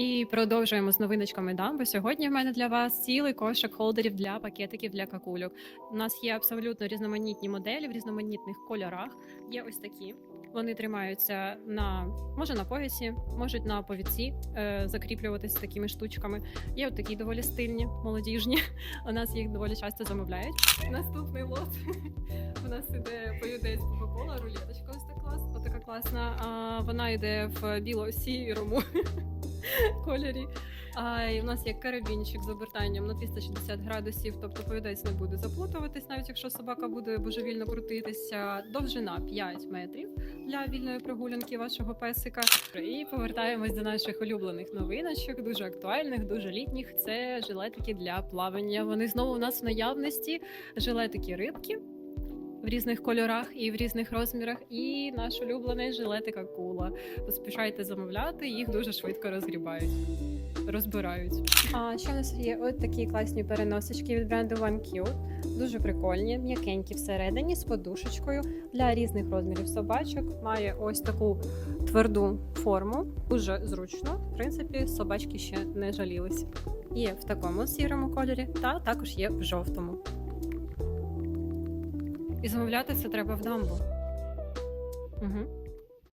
І продовжуємо з новиночками дамби. Сьогодні в мене для вас цілий кошик холдерів для пакетиків для какульок. У нас є абсолютно різноманітні моделі в різноманітних кольорах. Є ось такі. Вони тримаються на може на поясі, можуть на повідці е, закріплюватися такими штучками. Є от такі доволі стильні, молодіжні. У нас їх доволі часто замовляють. Наступний лот у нас іде поюдець Кока-Кола, рулеточка ось так клас, отака класна. А, вона йде в біло-сірому кольорі. А і в нас є карабінчик з обертанням на 360 градусів, тобто повідець не буде заплутуватись, навіть якщо собака буде божевільно крутитися. Довжина 5 метрів для вільної прогулянки вашого песика. І повертаємось до наших улюблених новиночок, дуже актуальних, дуже літніх. Це жилетики для плавання. Вони знову у нас в наявності. Жилетики рибки. В різних кольорах і в різних розмірах, і наш улюблений жилетик акула. Поспішайте замовляти, їх дуже швидко розгрібають, розбирають. А ще у нас є от такі класні переносочки від бренду One Cute. Дуже прикольні, м'якенькі всередині з подушечкою для різних розмірів собачок. Має ось таку тверду форму, дуже зручно. В принципі, собачки ще не жалілись. Є в такому сірому кольорі, та також є в жовтому. І замовляти це треба в дамбу. Угу.